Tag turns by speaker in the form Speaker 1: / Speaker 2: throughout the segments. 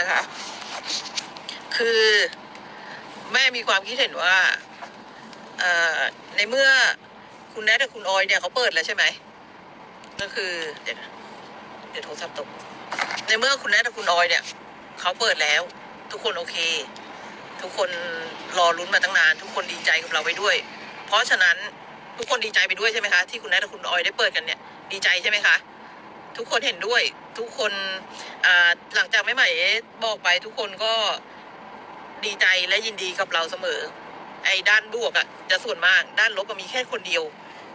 Speaker 1: นะคะ คือแม่มีความคิดเห็นว่าในเมื่อคุณแนทกับคุณออยเนี่ยเขาเปิดแล้วใช่ไหมก็คือเดี๋ยวเดี๋ยวโทรศัพท์ตก ในเมื่อคุณแนทกับคุณออยเนี่ยเขาเปิดแล้ว ทุกคนโอเค ทุกคนรอลุ้นมาตั้งนาน ทุกคนดีใจกับเราไปด้วย เพราะฉะนั้นทุกคนดีใจไปด้วยใช่ไหมคะที่คุณแนทกับคุณออยได้เปิดกันเนี่ย ดีใจใช่ไหมคะ ทุกคนเห็นด้วย ทุกคนหลังจากแม่ใหม่บอกไปทุกคนก็ดีใจและยินดีกับเราเสมอ ไอ้ด้านบวกอะจะส่วนมาก ด้านลบอะมีแค่คนเดียว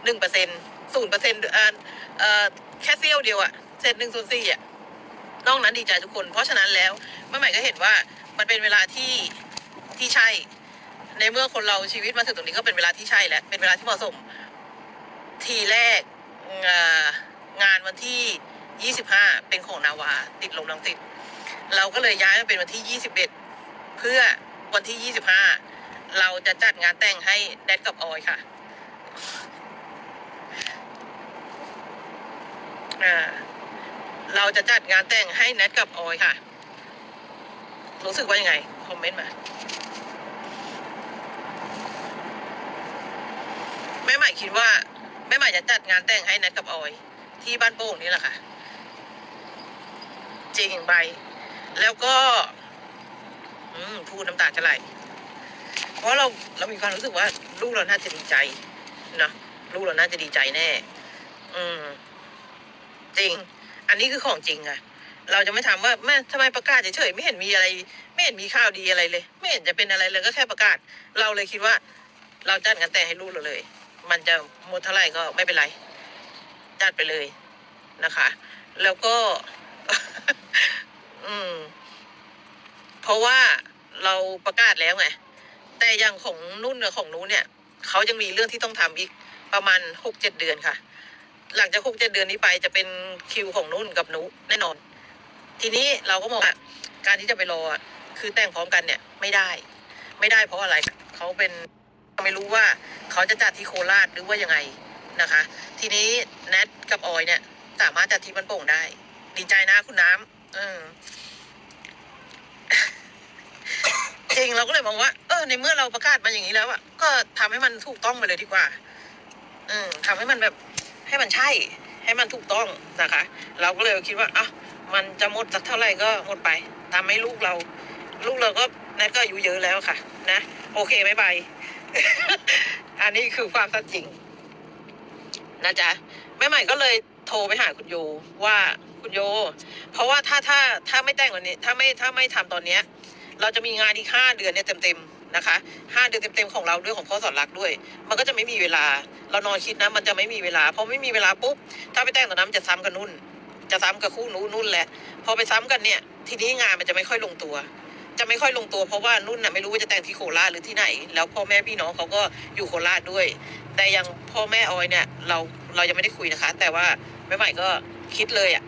Speaker 1: หนึ่งเปอร์เซ็นศูนย์เปอร์เซ็นต์เออแค่เซี่ยวเดียวอะเศษหนึ่งส่วนสี่อะนอกนั้นดีใจทุกคน เพราะฉะนั้นแล้วแม่ใหม่ก็เห็นว่ามันเป็นเวลาที่ที่ใช่ ในเมื่อคนเราชีวิตมาถึงตรงนี้ก็เป็นเวลาที่ใช่แล้วเป็นเวลาที่เหมาะสม ทีแรกงานวันที่ 25 เป็นของนาวาติดลมลังติดเราก็เลยย้ายมาเป็นวันที่ 21 เพื่อวันที่ 25 เราจะจัดงานแต่งให้แดดกับออยค่ะอ่าเราจะจัดงานแต่งให้แนทกับออยค่ะ รู้สึกว่ายังไง คอมเมนต์มา แม่ใหม่คิดว่า แม่ใหม่จะจัดงานแต่งให้แนทกับออย ที่บ้านโป่งนี่แหละค่ะ จริงใบ แล้วก็ อืมพูดน้ำตาจะไหลเพราะเราเรามีความรู้สึกว่า ลูกเราน่าจะดีใจนะลูกเราน่าจะดีใจแน่ อืม จริง อันนี้คือของจริงอะเราจะไม่ถามว่าแม่ทำไมประกาศเฉยๆไม่เห็นมีอะไร ไม่เห็นมีข่าวดีอะไรเลย ไม่เห็นจะเป็นอะไรเลยก็แค่ประกาศ เราเลยคิดว่า เราจัดงานแต่งให้ลูกเราเลย มันจะหมดเท่าไหร่ก็ไม่เป็นไรจัดไปเลยนะคะ แล้วก็ อืม เพราะว่าเราประกาศแล้วไง แต่อย่างของนุ่นกับของนู้นเนี่ย เขายังมีเรื่องที่ต้องทำอีกประมาณหกเจ็ดเดือนค่ะ หลังจากหกเจ็ดเดือนนี้ไปจะเป็นคิวของนุ่นกับนุแน่นอน ทีนี้เราก็มองว่าการที่จะไปรอคือแต่งพร้อมกันเนี่ยไม่ได้ ไม่ได้เพราะอะไรเขาเป็นไม่รู้ว่าเขาจะจัดที่โคราชหรือว่ายังไงนะคะ ทีนี้แนทกับออยเนี่ย สามารถจัดที่บ้านโป่งได้ ดีใจนะคุณน้ำอืม จ ริงเราก็เลยมองว่าเออในเมื่อเราประกาศมาอย่างนี้แล้วอะก็ทำให้มันถูกต้องไปเลยดีกว่า อืมทำให้มันแบบให้มันใช่ ให้มันถูกต้องนะคะ เราก็เลยคิดว่าอะมันจะหมดสักเท่าไหร่ก็หมดไปทำให้ลูกเรา ลูกเราก็แนั่นก็อายุเยอะแล้วค่ะ นะ โอเคไม่ไปอันนี้คือความสัจจริง นะจ๊ะแม่ใหม่ก็เลยโทรไปหาคุณโยว่าคุณโย เพราะว่าถ้าถ้าถ้าไม่แต่งวันนี้ ถ้าไม่ถ้าไม่ทำตอนเนี้ย เราจะมีงานอีกห้าเดือนเนี่ยเต็มๆนะคะห้าเดือนเต็มๆของเราด้วยของพ่อสอนรักด้วย มันก็จะไม่มีเวลา เรานอนคิดนะมันจะไม่มีเวลาพอไม่มีเวลาปุ๊บถ้าไปแต่งตอนนั้นมันจะซ้ำกับนุ่น จะซ้ำกับคู่นู้นนุ่นแหละพอไปซ้ำกันเนี่ย ทีนี้งานมันจะไม่ค่อยลงตัว จะไม่ค่อยลงตัวเพราะว่านุ่นน่ะไม่รู้ว่าจะแต่งที่โคราชหรือที่ไหน แล้วพ่อแม่พี่น้องเขาก็อยู่โคราชด้วย แต่ยังพ่อแม่ออยเนี่ยเราเรายังไม่ได้คุยนะคะ แต่ว่าแม่ใหม่ก็คิดเลยอะ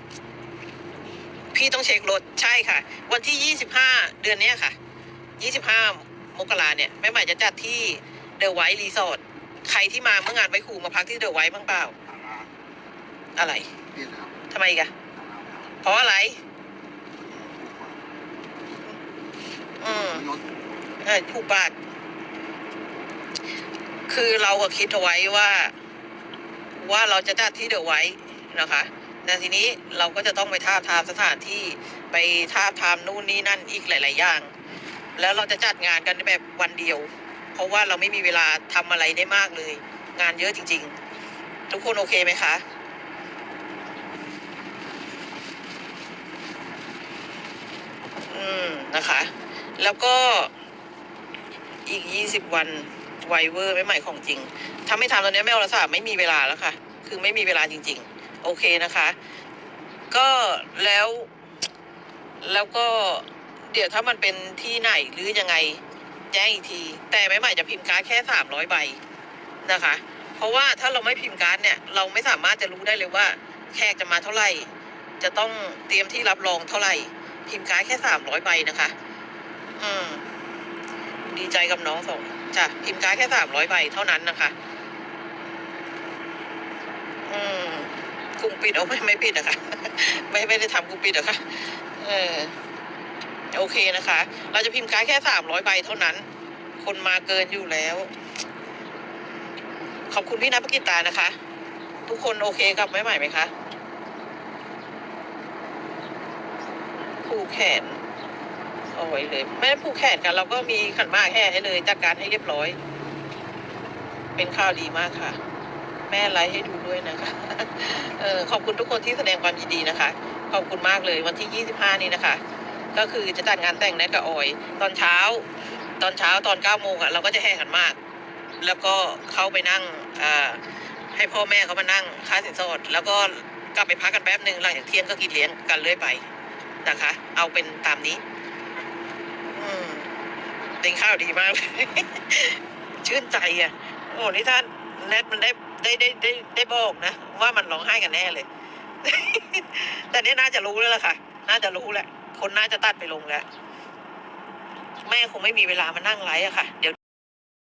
Speaker 1: พี่ต้องเช็ครถใช่ค่ะ วันที่ยี่สิบห้าเดือนเนี้ยค่ะยี่สิบห้ามกราเนี่ยแม่ใหม่จะจัดที่เดอะไวท์รีสอร์ทใครที่มาเมื่องานไว้ครูมาพักที่เดอะไวท์บ้างเปล่า อะไรทำไมกะเพราะอะไร อืม
Speaker 2: รถ
Speaker 1: เออถูกบาทคือเราก็คิดเอาไว้ว่า ว่าเราจะจัดที่เดอะไว้นะคะ แต่ทีนี้เราก็จะต้องไปท้าบทามสถานที่ไปท้าบทามนู่นนี่นั่นอีกหลาย ๆ อย่าง แล้วเราจะจัดงานกันแบบวันเดียว เพราะว่าเราไม่มีเวลาทำอะไรได้มากเลย งานเยอะจริง ๆ ทุกคนโอเคไหมคะอืมนะคะ แล้วก็อีกยี่สิบวันไวเวอร์ไม่ใหม่ของจริง ถ้าไม่ทำตอนนี้แม่อรสาไม่มีเวลาแล้วค่ะ คือไม่มีเวลาจริง ๆ โอเคนะคะ ก็แล้วแล้วก็เดี๋ยวถ้ามันเป็นที่ไหนหรือยังไงแจ้งอีกที แต่ไม่ใหม่จะพิมพ์การ์ดแค่สามร้อยใบนะคะ เพราะว่าถ้าเราไม่พิมพ์การ์ดเนี่ย เราไม่สามารถจะรู้ได้เลยว่าแขกจะมาเท่าไหร่ จะต้องเตรียมที่รับรองเท่าไหร่ พิมพ์การ์ดแค่สามร้อยใบนะคะ อืม ดีใจกับน้องส่งจ้ะพิมพ์การ์ดแค่สามร้อยใบเท่านั้นนะคะ อืม กรุงปิดเอาไม่ไม่ปิดอะคะไม่ไม่ได้ทำกรุงปิดอะคะเออโอเคนะคะ เราจะพิมพ์การ์ดแค่สามร้อยใบเท่านั้น คนมาเกินอยู่แล้ว ขอบคุณพี่นักกิตานะคะ ทุกคนโอเคกับแม่ใหม่ไหมคะผูกแขนเอาไว้เลย ไม่ได้ผูกแขนกัน เราก็มีขันมากแห่ให้เลยจัดการให้เรียบร้อย เป็นข่าวดีมากค่ะ แม่ไลฟ์ให้ดูด้วยนะคะเออขอบคุณทุกคนที่แสดงความยินดีนะคะ ขอบคุณมากเลยวันที่ 25 นี้นะคะ ก็คือจะจัดงานแต่งแนทกับออย ตอนเช้า ตอนเช้าตอน9โมงอะเราก็จะแห่ขันมาก แล้วก็เข้าไปนั่งอ่าให้พ่อแม่เขามานั่งค่าสินสอดแล้วก็กลับไปพักกันแป๊บหนึ่งหลังจากเที่ยงก็กินเลี้ยงกันเรื่อยไปนะคะ เอาเป็นตามนี้อืมเป็นข้าวดีมากเลย ชื่นใจอะ โอ้นี่ท่าน แนทมันได้ได้ได้ได้ได้บอกนะ ว่ามันร้องไห้กันแน่เลย แต่นี่น่าจะรู้แล้วล่ะค่ะ น่าจะรู้แหละ คนน่าจะตัดไปลงแล้ว แม่คงไม่มีเวลามานั่งไลฟ์อะค่ะ เดี๋ยว